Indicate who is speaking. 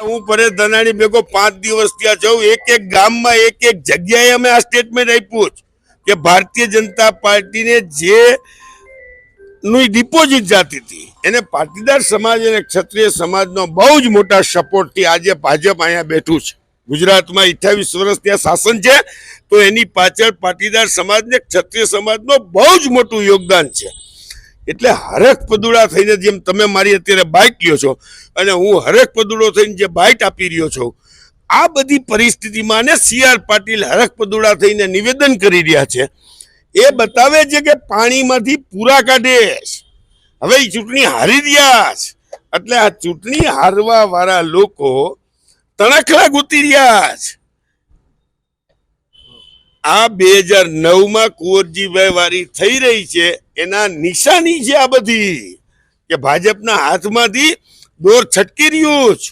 Speaker 1: હું પરેશ ધનાણી ભેગો પાંચ દિવસ ત્યાં જઉં. એક એક ગામમાં એક એક જગ્યાએ અમે આ સ્ટેટમેન્ટ આપ્યું કે ભારતીય જનતા પાર્ટીને જે નું ડિપોઝિટ જાતી હતી, એને પાટીદાર સમાજ અને ક્ષત્રિય સમાજનો બહુ જ મોટા સપોર્ટથી આજે ભાજપ અહીંયા બેઠું છે. ગુજરાતમાં અઠ્યાવીસ વર્ષ ત્યાં શાસન છે, તો એની પાછળ પાટીદાર સમાજ ને ક્ષત્રિય સમાજનો બહુ જ મોટું યોગદાન છે. એટલે હરેક પદુડા થઈને જેમ તમે મારી અત્યારે બાઇટ લ્યો છો અને હું હરેક પદુડો થઈને જે બાઇટ આપી રહ્યો છું, આ બધી પરિસ્થિતિમાં ને સી આર પાટીલ હરેક પદુડા થઈને નિવેદન કરી રહ્યા છે. એ બતાવે છે કે પાણીમાંથી પૂરા કાઢે. હવે એ ચૂંટણી હારી રહ્યા છે. એટલે આ ચૂંટણી હારવા વાળા લોકો તણખલા ગુતી રહ્યા છે. આ બે હજાર નવમાં કુંવરજીભાઈ વારી થઈ રહી છે, એના નિશાની છે આ બધી કે ભાજપના હાથમાંથી દોર છટકી રહ્યું છે.